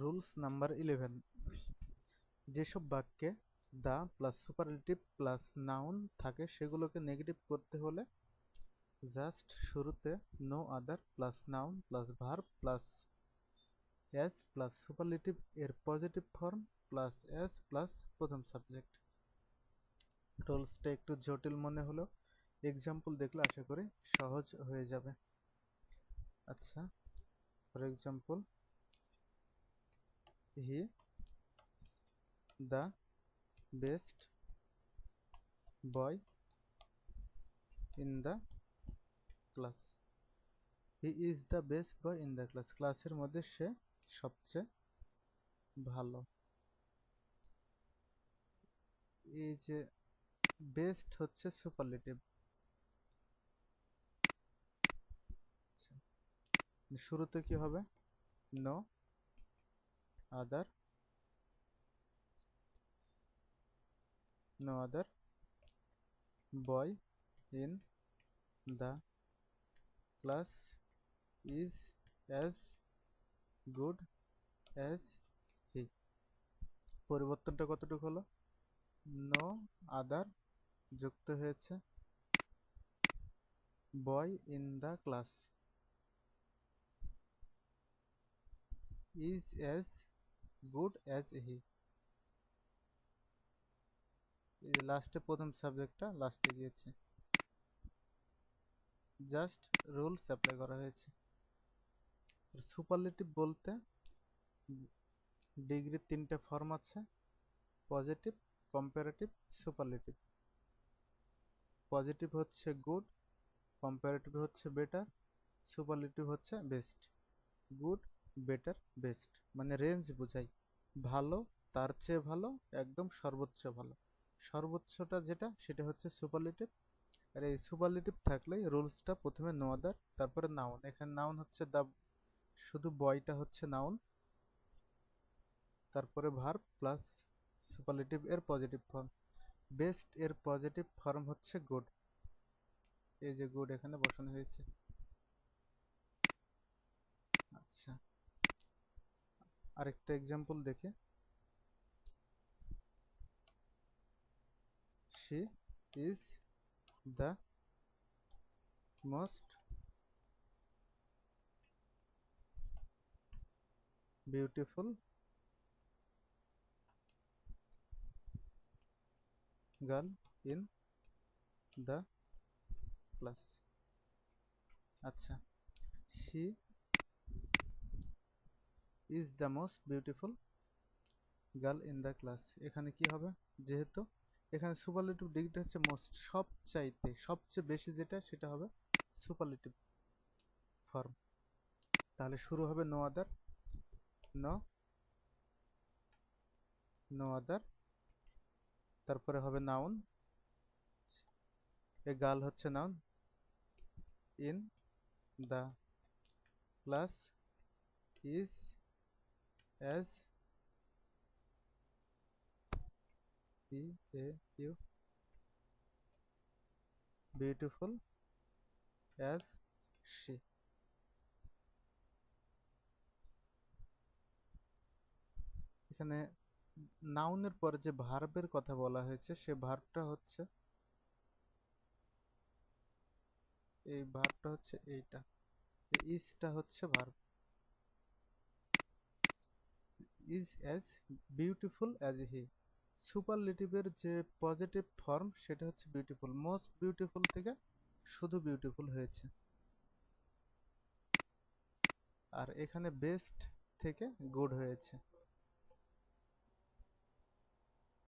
Rules number eleven যেসব বাক্যে the plus superlative plus noun থাকে, সেগুলোকে নেগেটিভ করতে হলে জাস্ট শুরুতে no other plus noun plus verb plus S plus superlative এর positive form plus S plus প্রথম সাবজেক্ট রুলসটা একটু জটিল মনে হলো এক্সাম্পল দেখলে আশা করি সহজ হয়ে যাবে। আচ্ছা for example he, the best boy in the class. He is the best boy in the class. ক্লাসের মধ্যে সে সবচেয়ে ভালো। এই যে বেস্ট হচ্ছে সুপারলেটিভ। শুরুতে কি হবে? No. Other no other, boy in the class is as good as he. পরিবর্তনটা কতটুকু হলো? নো আদার যুক্ত হয়েছে boy in the class is as good as he লাস্টে প্রথম সাবজেক্টটা লাস্টে গিয়েছে। জাস্ট রুলস অ্যাপ্লাই করা হয়েছে। সুপারলেটিভ বলতে ডিগ্রির তিনটে ফর্ম আছে পজিটিভ কম্পারেটিভ সুপারলেটিভ পজিটিভ হচ্ছে গুড কম্পারেটিভ হচ্ছে বেটার সুপারলেটিভ হচ্ছে বেস্ট গুড বেটার বেস্ট মানে রেঞ্জ বোঝাই। ভালো, তার চেয়ে ভালো, একদম সর্বোচ্চ ভালো। সর্বোচ্চটা যেটা, সেটা হচ্ছে সুপারলেটিভ আর এই সুপারলেটিভ থাকলেই রুলসটা প্রথমে নো আদার তারপরে নাউন এখানে নাউন হচ্ছে দা শুধু বয়টা হচ্ছে নাউন তারপরে ভার্ব প্লাস সুপারলেটিভ এর পজিটিভ ফর্ম বেস্ট এর পজিটিভ ফর্ম হচ্ছে গুড এই যে গুড এখানে বসানো হয়েছে। আচ্ছা। আরেকটা এক্সাম্পল দেখে she is the most beautiful girl in the class আচ্ছা she is the most beautiful girl in the class এখানে কি হবে? যেহেতু এখানে সুপারলেটিভ ডিগ্রিটা হচ্ছে মোস্ট সবচাইতে, সবচেয়ে বেশি যেটা, সেটা হবে সুপারলেটিভ ফর্ম তাহলে শুরু হবে no other no no other তারপরে হবে নাউন এ গার্ল হচ্ছে noun in the class is as B A U beautiful. As she এখানে নাউনের পরে যে ভার্বের কথা বলা হয়েছে, সে ভার্বটা হচ্ছে এই ভার্বটা হচ্ছে এইটা। ইজটা হচ্ছে verb is as beautiful as he সুপারলেটিভের যে পজিটিভ ফর্ম সেটা হচ্ছে বিউটিফুল মোস্ট বিউটিফুল থেকে শুধু বিউটিফুল হয়েছে। আর এখানে বেস্ট থেকে গুড হয়েছে।